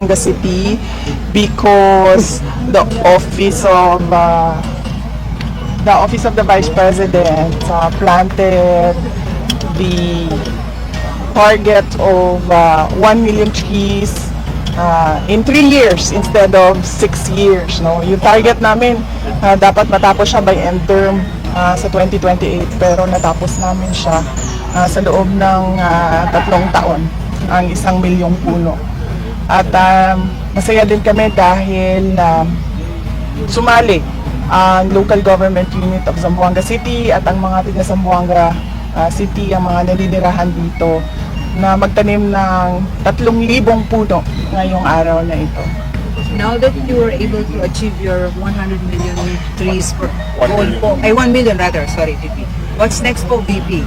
the city because the office of uh, the office of the vice president uh, planted the target of uh, 1 million trees uh, in 3 years instead of 6 years no? Yung target namin uh, dapat matapos siya by end term uh, sa 2028 pero natapos namin siya uh, sa loob ng uh, tatlong taon ang isang milyong puno at um, masaya din kami dahil um, sumali ang local government unit of Zamboanga City at ang mga taga Zamboanga uh, City, ang mga naninirahan dito na magtanim ng 3,000 puno ngayong araw na ito. Now that you were able to achieve your 100 million trees for goal po, ay 1 million rather, sorry, VP. What's next po, VP?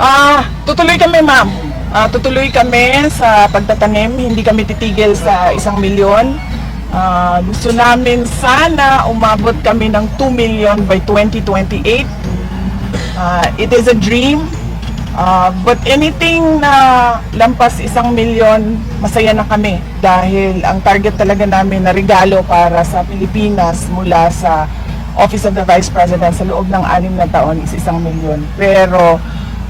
Ah, tutuloy kami ma'am. Ah, tutuloy kami sa pagtatanim, hindi kami titigil sa isang milyon. Ah, gusto namin sana umabot kami ng 2 million by 2028. Ah, it is a dream. Ah, but anything na lampas isang milyon, masaya na kami dahil ang target talaga namin na regalo para sa Pilipinas mula sa Office of the Vice President sa loob ng anim na taon is isang milyon. Pero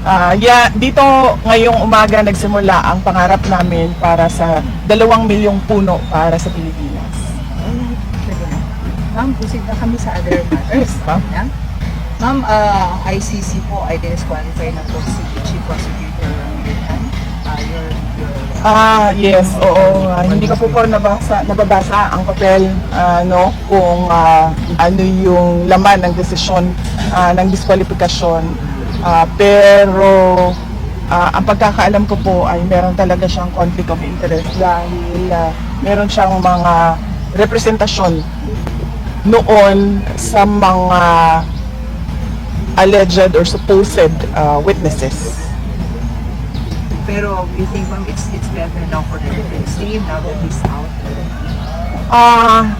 ah, yeah, dito ngayong umaga nagsimula ang pangarap namin para sa dalawang milyong puno para sa Pilipinas. Ma'am, proceed na kami sa other matters. Ma'am? Yeah? Ma'am, ah, ang ICC po ay disqualify na po si Chief Prosecutor Militan. Uh, your, your, Ah, yes, oo. Ah, hindi ko po po nabasa, nababasa ang papel ah, no, kung ah, ano yung laman ng desisyon ah, ng diskwalifikasyon. Ah, pero ah, ang pagkakaalam ko po ay meron talaga siyang conflict of interest dahil ah, meron siyang mga representasyon noon sa mga alleged or supposed ah, witnesses. pero you think, ma'am, it's, it's better now for the defense team now that he's out? Ah,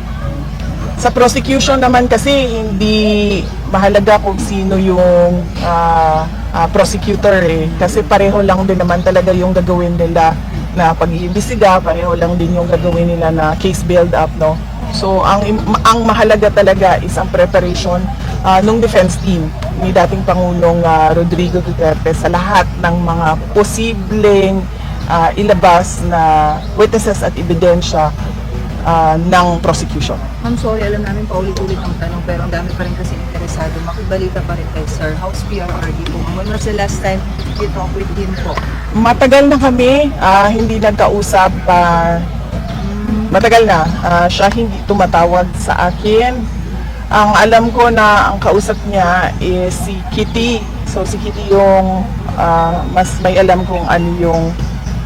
sa prosecution naman kasi hindi mahalaga kung sino yung ah, ah, prosecutor eh. Kasi pareho lang din naman talaga yung gagawin nila na pag-iimbestiga, pareho lang din yung gagawin nila na case build up, no? So, ang ang mahalaga talaga is ang preparation ah, nung defense team ni dating Pangulong ah, Rodrigo Duterte sa lahat ng mga posibleng ah, ilabas na witnesses at ebidensya ah, ng prosecution. Ma'am, sorry, alam namin paulit-ulit ang tanong pero ang dami pa rin kasi interesado. Makibalita pa rin kay Sir. How's PRRD po? When was the last time you talked with him po? Matagal na kami ah, hindi nagkausap. ah, matagal na. Ah, siya hindi tumatawag sa akin. Ang alam ko na ang kausap niya is si Kitty. So si Kitty yung ah, mas may alam kung ano yung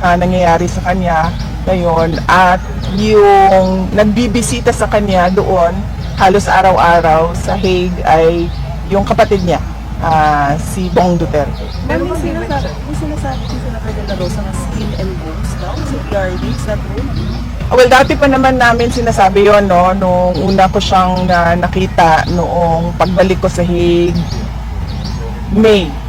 ah, nangyayari sa kanya ngayon. At yung nagbibisita sa kanya doon halos araw-araw sa Hague ay yung kapatid niya, ah, si Bong Duterte. Pero may sinasabi, may sinasabi si Senator De La Rosa na skin and bones daw sa PRD, is that true? Well, dati pa naman namin sinasabi yon no, nung una ko siyang na nakita noong pagbalik ko sa Hague, May.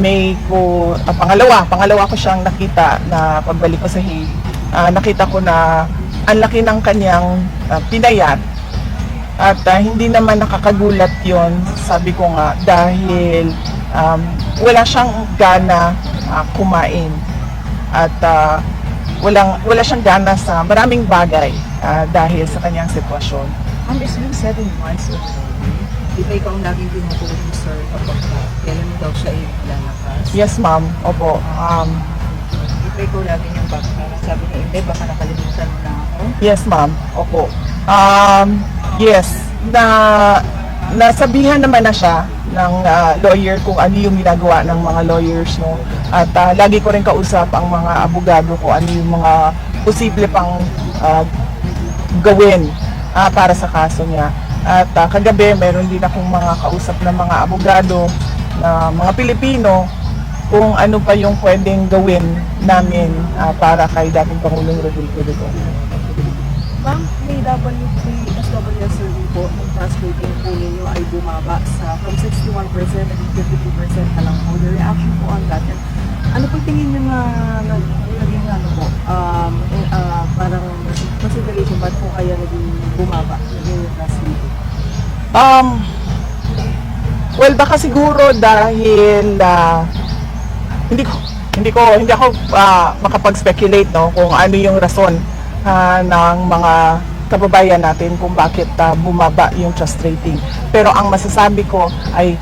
May ko, ah, pangalawa, pangalawa ko siyang nakita na pagbalik ko sa Hague. Ah, nakita ko na ang laki ng kanyang ah, pinayat at ah, hindi naman nakakagulat yon sabi ko nga, dahil um, wala siyang gana ah, kumain. At ah, walang, wala siyang gana sa maraming bagay ah, dahil sa kanyang sitwasyon. Ma'am, it's been seven months already. Di ba ikaw laging tinutulong Sir kapag kailan daw siya ilalakas? Yes, ma'am. Opo. Um, ba ikaw lagi niyang baka sabi niya, hindi, baka nakalimutan mo na ako? yes, ma'am. Opo. Um, yes. Na nasabihan naman na siya ng ah, lawyer kung ano yung ginagawa ng mga lawyers no at ah, lagi ko rin kausap ang mga abogado kung ano yung mga posible pang ah, gawin ah, para sa kaso niya at ah, kagabi meron din akong mga kausap na mga abogado na mga Pilipino kung ano pa yung pwedeng gawin namin ah, para kay dating Pangulong Rodrigo Duterte. Ma'am, may WP, SWS survey po, ng trust rating po ninyo ay bumaba sa from 61% and 52% na lang po. The reaction po on that. Ano po tingin nyo na, na naging ano po, um, ah, parang ba't po kaya naging bumaba yung task rating? Um, well, baka siguro dahil ah, hindi ko hindi ko hindi ako ah, makapag-speculate no kung ano yung rason ah, ng mga kababayan natin kung bakit ah, bumaba yung trust rating. Pero ang masasabi ko ay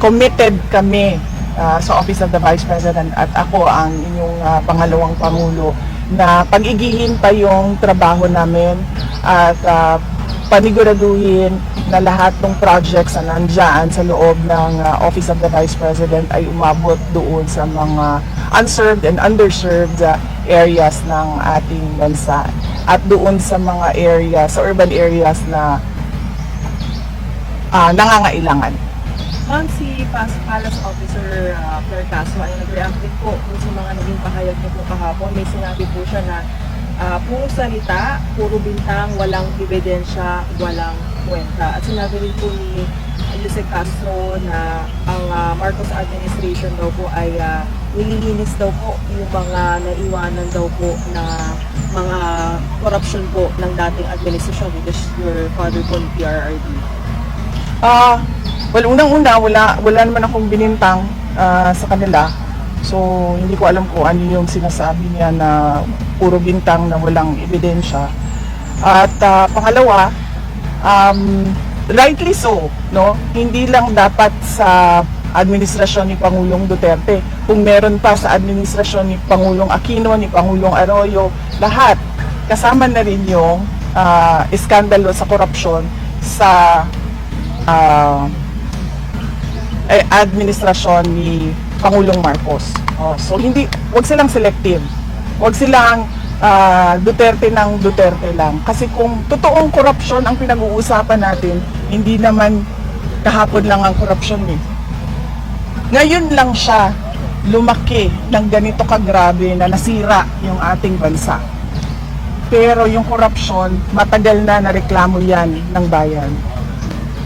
committed kami ah, sa Office of the Vice President at ako ang inyong ah, pangalawang pangulo na pag-igihin pa yung trabaho namin at ah, paniguraduhin na lahat ng projects na nandyan sa loob ng uh, Office of the Vice President ay umabot doon sa mga unserved and underserved uh, areas ng ating bansa at doon sa mga areas, sa urban areas na uh, nangangailangan. Ma'am, si Pas Officer uh, Claire Caso ay nag-react po sa mga naging pahayag niyo po kahapon. May sinabi po siya na ah, puro salita, puro bintang, walang ebidensya, walang kwenta. At sinabi rin po ni Yusek Castro na ang ah, Marcos administration daw po ay uh, nililinis daw po yung mga naiwanan daw po na mga corruption po ng dating administration which your father po ni PRRD. Ah, well, unang-una, wala, wala naman akong binintang ah, sa kanila. So, hindi ko alam kung ano yung sinasabi niya na puro bintang na walang ebidensya. At ah, pangalawa, um, rightly so, no? Hindi lang dapat sa administrasyon ni Pangulong Duterte. Kung meron pa sa administrasyon ni Pangulong Aquino, ni Pangulong Arroyo, lahat kasama na rin yung ah, iskandalo sa korupsyon sa eh, administrasyon ni Pangulong Marcos. Oh, so hindi wag silang selective. Wag silang ah, Duterte ng Duterte lang. Kasi kung totoong korupsyon ang pinag-uusapan natin, hindi naman kahapon lang ang korupsyon eh. Ngayon lang siya lumaki ng ganito kagrabe na nasira yung ating bansa. Pero yung korupsyon, matagal na nareklamo yan ng bayan.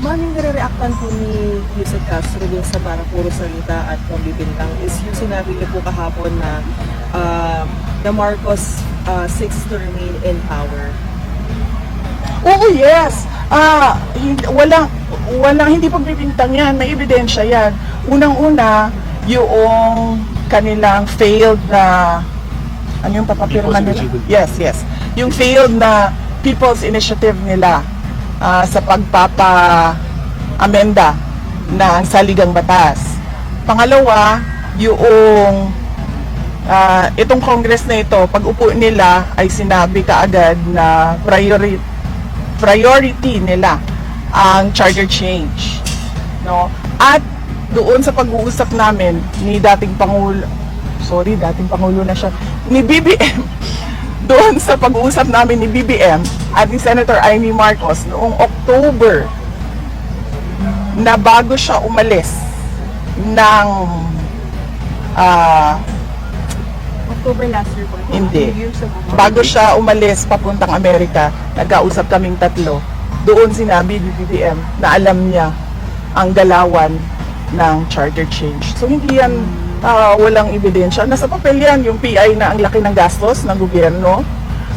Ma'am, yung nire-reactan po ni Yusek Castro dun sa parang puro salita at pambibintang is yung sinabi niyo po kahapon na uh, the Marcos uh, six to remain in power. Oo, yes. Ah, hindi, walang, walang, hindi pagbibintang yan. May ebidensya yan. Unang-una, yung kanilang failed na, ano yung papapirma nila? Yes, yes. Yung failed na people's initiative nila ah, sa pagpapa-amenda ng saligang batas. Pangalawa, yung Ah, itong Congress na ito, pag upo nila ay sinabi kaagad na priority priority nila ang charter change. No? At doon sa pag-uusap namin ni dating Pangulo, sorry, dating Pangulo na siya, ni BBM, doon sa pag-uusap namin ni BBM at ni Senator Amy Marcos noong October na bago siya umalis ng ah October last year po. Hindi. Bago siya umalis papuntang Amerika, nagkausap kaming tatlo. Doon sinabi ni BBM na alam niya ang galawan ng charter change. So hindi yan ah, walang ebidensya. Nasa papel yan, yung PI na ang laki ng gastos ng gobyerno.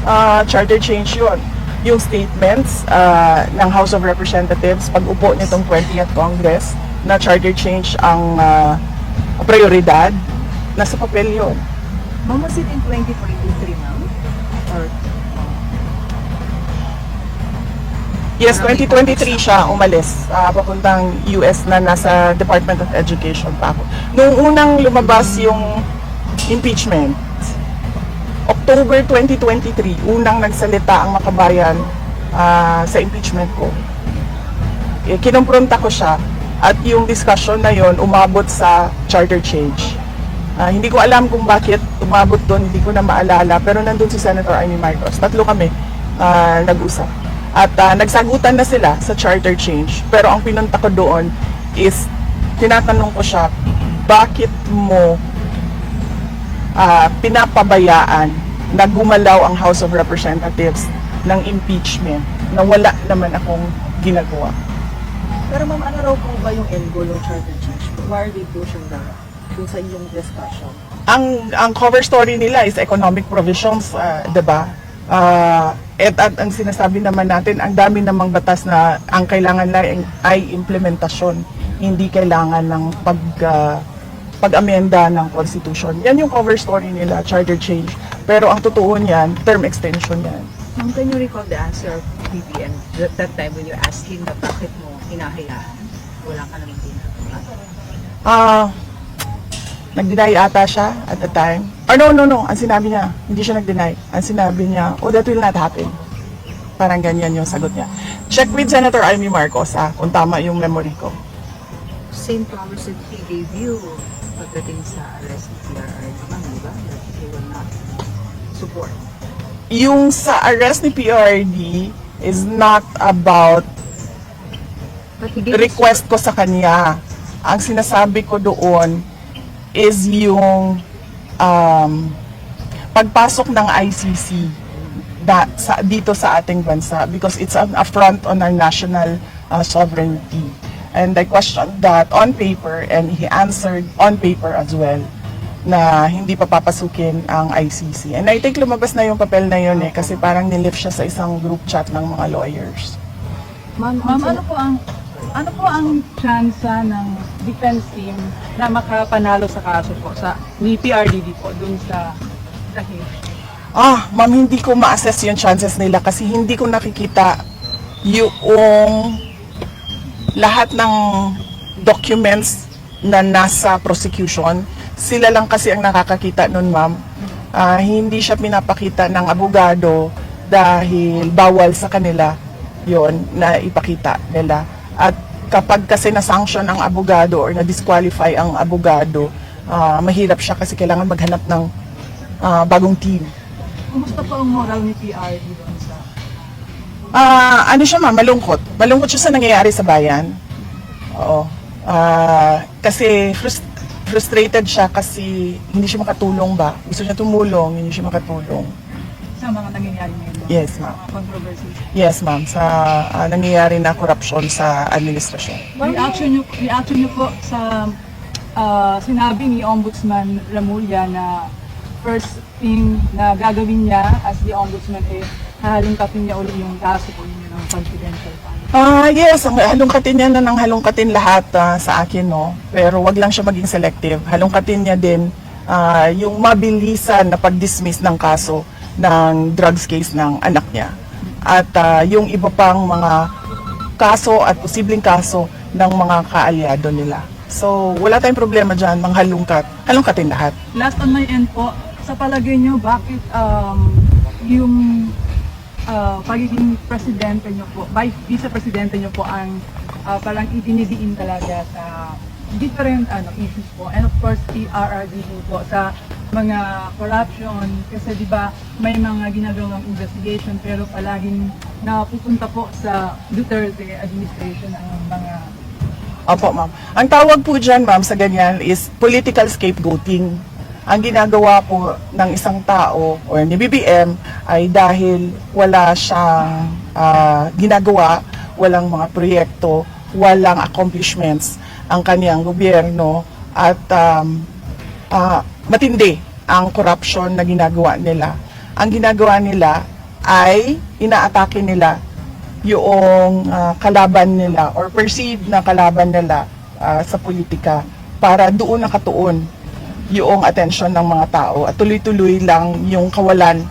Ah, charter change yun. Yung statements ah, ng House of Representatives pag upo nitong 20th Congress na charter change ang ah, prioridad, nasa papel yun. Ma'am, in 2023, ma'am? Or Yes, 2023 siya umalis. ah, papuntang US na nasa Department of Education pa ako. Noong unang lumabas yung impeachment, October 2023, unang nagsalita ang makabayan ah, sa impeachment ko. Eh, kinumpronta ko siya at yung discussion na yon umabot sa charter change. Ah, hindi ko alam kung bakit umabot doon, hindi ko na maalala, pero nandun si Senator Amy Marcos. Tatlo kami ah, nag-usap. At ah, nagsagutan na sila sa charter change. Pero ang pinunta ko doon is, tinatanong ko siya, bakit mo ah, pinapabayaan na gumalaw ang House of Representatives ng impeachment na wala naman akong ginagawa. Pero ma'am, ano raw po ba yung end goal ng charter change? Why po siyang dapat dun sa inyong discussion? ang ang cover story nila is economic provisions, ah, 'di ba? Ah, at, at ang sinasabi naman natin, ang dami namang batas na ang kailangan lang ay implementasyon, hindi kailangan ng pag ah, pag-amenda ng constitution. Yan yung cover story nila, charter change. Pero ang totoo niyan, term extension yan. Ma'am, can you recall the answer of BBM that, that time when you asked him na bakit mo hinahayaan? Wala ka naman ginagawa. Ah, nag-deny ata siya at the time. Or no, no, no. Ang sinabi niya, hindi siya nag-deny. Ang sinabi niya, oh, that will not happen. Parang ganyan yung sagot niya. Check with Senator Amy Marcos, ah, kung tama yung memory ko. Same promise that he gave you pagdating sa arrest ni PRR naman, di ba? That he will not support. Yung sa arrest ni PRD is not about request ko sa kanya. Ang sinasabi ko doon is yung um, pagpasok ng ICC da, sa, dito sa ating bansa because it's an affront on our national uh, sovereignty. And I questioned that on paper and he answered on paper as well na hindi pa papasukin ang ICC. And I think lumabas na yung papel na yun eh kasi parang nilift siya sa isang group chat ng mga lawyers. Ma'am, ma'am ano po ang ano po ang tsansa ng defense team na makapanalo sa kaso po sa ni PRDD po dun sa dahil Ah, ma'am, hindi ko ma-assess yung chances nila kasi hindi ko nakikita yung lahat ng documents na nasa prosecution. Sila lang kasi ang nakakakita nun, ma'am. Ah, hindi siya pinapakita ng abogado dahil bawal sa kanila yon na ipakita nila. At kapag kasi na-sanction ang abogado or na-disqualify ang abogado, ah, mahirap siya kasi kailangan maghanap ng ah, bagong team. Kumusta po ang moral ni PRD dun sa Ah, ano siya ma'am, malungkot. Malungkot siya sa nangyayari sa bayan. Oo. Ah, kasi frus- frustrated siya kasi hindi siya makatulong ba. Gusto niya tumulong, hindi siya makatulong. Sa mga nangyayari ngayon? Yes, ma'am. Mga controversies. Yes, ma'am, sa ah, nangyayari na korupsyon sa administrasyon. Reaction niyo, reaction niyo po sa ah, sinabi ni Ombudsman Ramulla na first thing na gagawin niya as the Ombudsman eh hahalingkapin niya uli yung kaso po ninyo ng confidential fund. Ah, yes, ang halongkatin niya na ng halongkatin lahat ah, sa akin, no. Pero wag lang siya maging selective. Halongkatin niya din ah, yung mabilisan na pag-dismiss ng kaso ng drugs case ng anak niya. At ah, yung iba pang mga kaso at posibleng kaso ng mga kaalyado nila. So, wala tayong problema dyan, mga halongkat. Halongkatin lahat. Last on my end po, sa palagay niyo, bakit um, yung ah, pagiging presidente niyo po, vice vice-presidente niyo po ang ah, parang idinidiin talaga sa different ano issues po and of course PRRDD po sa mga corruption kasi di ba may mga ginagawang investigation pero palaging napupunta po sa Duterte administration ang mga Opo, ma'am. Ang tawag po dyan, ma'am, sa ganyan is political scapegoating. Ang ginagawa po ng isang tao or ni BBM ay dahil wala siyang ah, ginagawa, walang mga proyekto, walang accomplishments ang kaniyang gobyerno at um, ah, matindi ang corruption na ginagawa nila. Ang ginagawa nila ay inaatake nila yung ah, kalaban nila or perceived na kalaban nila ah, sa politika para doon nakatuon yung attention ng mga tao at tuloy-tuloy lang yung kawalan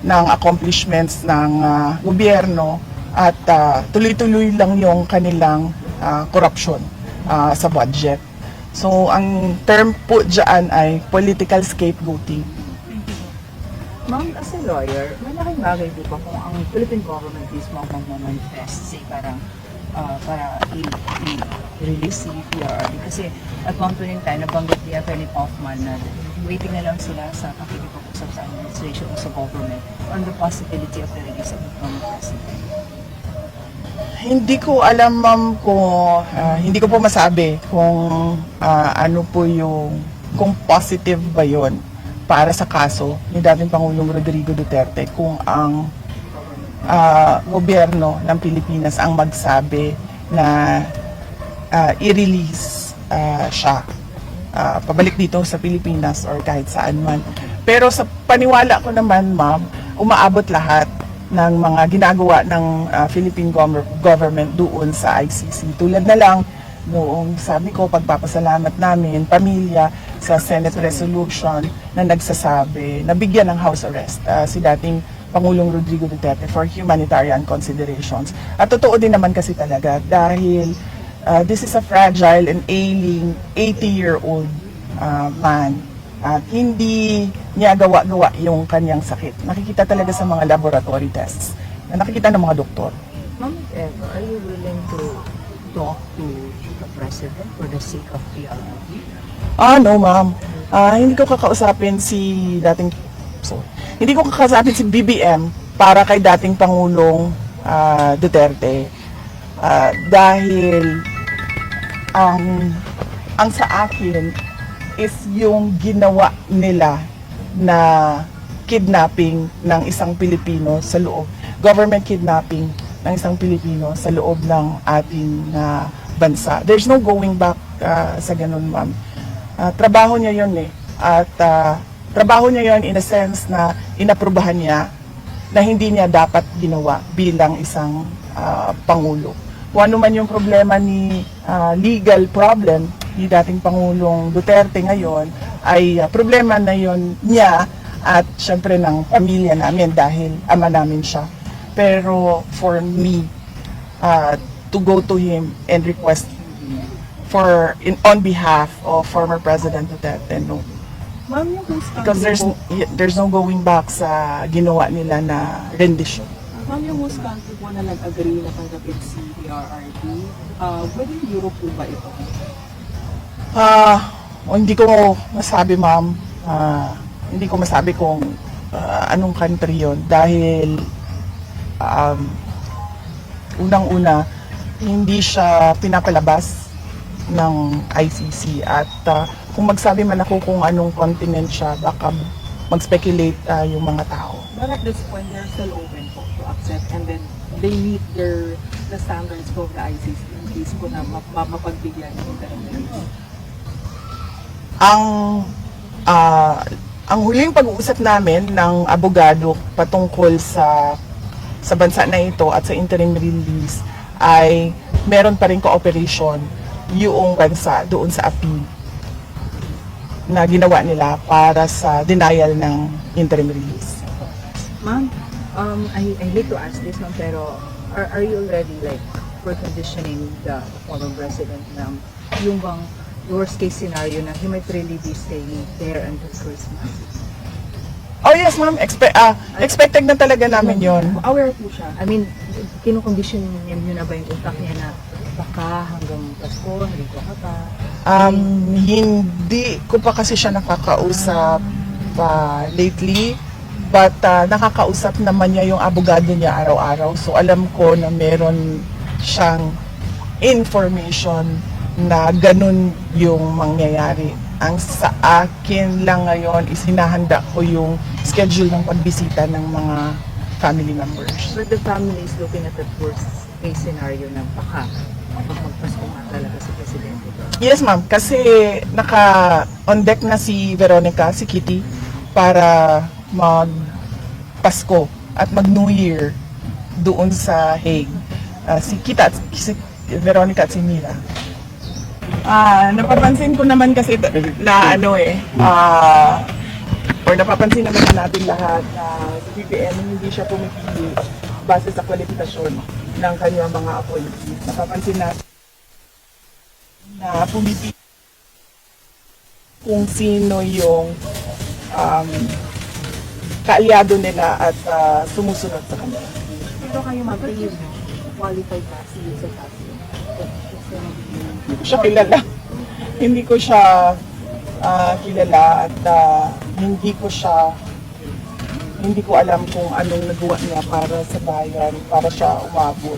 ng accomplishments ng ah, gobyerno at ah, tuloy-tuloy lang yung kanilang ah, corruption ah, sa budget. So, ang term po dyan ay political scapegoating. Ma'am, as a lawyer, malaking bagay po ba kung ang Philippine government mismo ang magmamanifest, say parang ah, para i- i- release si PRRD? Kasi at one point in time, nabanggit ni Attorney Hoffman na waiting na lang sila sa pakikipag-usap sa administration o sa government on the possibility of the release of the president. Hindi ko alam ma'am kung ah, hindi ko po masabi kung ah, ano po yung kung positive ba yon para sa kaso ni dating Pangulong Rodrigo Duterte kung ang ah, gobyerno ng Pilipinas ang magsabi na ah, i-release ah, siya ah, pabalik dito sa Pilipinas or kahit saan man. Pero sa paniwala ko naman, ma'am, umaabot lahat ng mga ginagawa ng ah, Philippine gov- government doon sa ICC. Tulad na lang noong sabi ko, pagpapasalamat namin, pamilya, sa Senate resolution na nagsasabi na bigyan ng house arrest ah, si dating Pangulong Rodrigo Duterte for humanitarian considerations. At totoo din naman kasi talaga dahil ah, this is a fragile and ailing 80-year-old ah, man at hindi niya gawa-gawa yung kanyang sakit. Nakikita talaga sa mga laboratory tests na nakikita ng mga doktor. Ma'am, if ever, are you willing to talk to the President for the sake of PRRD? Ah, no, ma'am. Ah, hindi ko kakausapin si dating so, hindi ko kakausapin si BBM para kay dating Pangulong ah, Duterte. Ah, dahil ang ang sa akin is yung ginawa nila na kidnapping ng isang Pilipino sa loob, government kidnapping ng isang Pilipino sa loob ng ating ah, bansa. There's no going back ah, sa ganun, ma'am. Ah, trabaho niya yon eh. At ah, trabaho niya yon in a sense na inaprubahan niya na hindi niya dapat ginawa bilang isang ah, pangulo. Kung ano man yung problema ni ah, legal problem ni dating Pangulong Duterte ngayon ay ah, problema na yon niya at syempre ng pamilya namin dahil ama namin siya. Pero for me, uh, to go to him and request for in on behalf of former President Duterte, no. Because there's there's no going back sa ginawa nila na rendition. ma'am, yung host country po na nag-agree na tanggapin si PRRD, uh, within Europe po ba ito? Ah, o hindi ko masabi, ma'am. Ah, hindi ko masabi kung ah, anong country 'yon dahil um, unang-una hindi siya pinapalabas ng ICC at ah, kung magsabi man ako kung anong continent siya, baka mag-speculate ah, yung mga tao. But at this point, they're still open po to accept. And then they meet their the standards of the ICC in case po na map- map- mapagbigyan yung ang ah, ang huling pag-uusap namin ng abogado patungkol sa sa bansa na ito at sa interim release ay meron pa rin cooperation yung bansa doon sa appeal na ginawa nila para sa denial ng interim release. Ma'am, um, I, I hate to ask this, ma'am, pero are, are you already like for conditioning the former president ng yung bang worst case scenario na he might really be staying there until Christmas? Oh yes ma'am, Expe- ah, expected na talaga namin yon. Aware po siya. I mean, kinukondisyon niyo niyo na ba yung utak niya na baka hanggang Pasko, nandito ka pa? Um, hindi ko pa kasi siya nakakausap pa lately. But ah, nakakausap naman niya yung abogado niya araw-araw. So alam ko na meron siyang information na ganun yung mangyayari. Ang sa akin lang ngayon is hinahanda ko yung schedule ng pagbisita ng mga family members. But the family is looking at that worst case scenario na baka magpasko nga talaga si Presidente. Yes, ma'am. Kasi naka on deck na si Veronica, si Kitty, para mag Pasko at mag New Year doon sa Hague. Ah, si Kita at si Veronica at si Mira. Ah, napapansin ko naman kasi na ano eh, ah, or napapansin naman natin lahat na si BBM hindi siya pumipili base sa kwalifikasyon ng kanyang mga appointees. Napapansin natin na pumipili kung sino yung um, kaalyado nila at ah, sumusunod sa kanila. Pero kayo ma'am, kayo qualified na si Tassi. Hindi ko siya kilala. hindi ko siya ah, kilala at ah, hindi ko siya hindi ko alam kung anong nagawa niya para sa bayan, para siya umabot.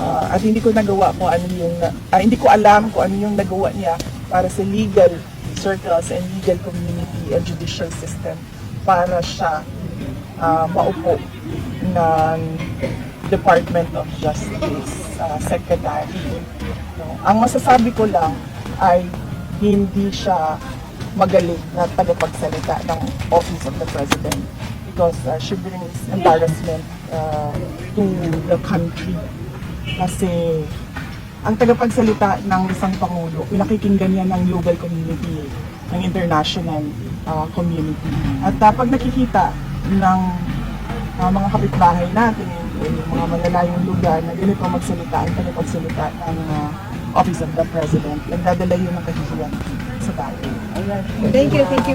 Ah, at hindi ko nagawa kung ano yung ah, hindi ko alam kung ano yung nagawa niya para sa legal circles and legal community and judicial system para siya ah, maupo ng Department of Justice ah, Secretary. No? Ang masasabi ko lang ay hindi siya magaling na tagapagsalita ng Office of the President because uh, she brings embarrassment uh, to the country. Kasi ang tagapagsalita ng isang Pangulo, pinakikinggan niya ng global community, ng international uh, community. At uh, pag nakikita ng uh, mga kapitbahay natin, yung mga malalayong lugar na ganito magsalita, ang tagapagsalita ng uh, Office of the President, nagdadala yun ng kahihiyan sa bayan. Thank you, thank you.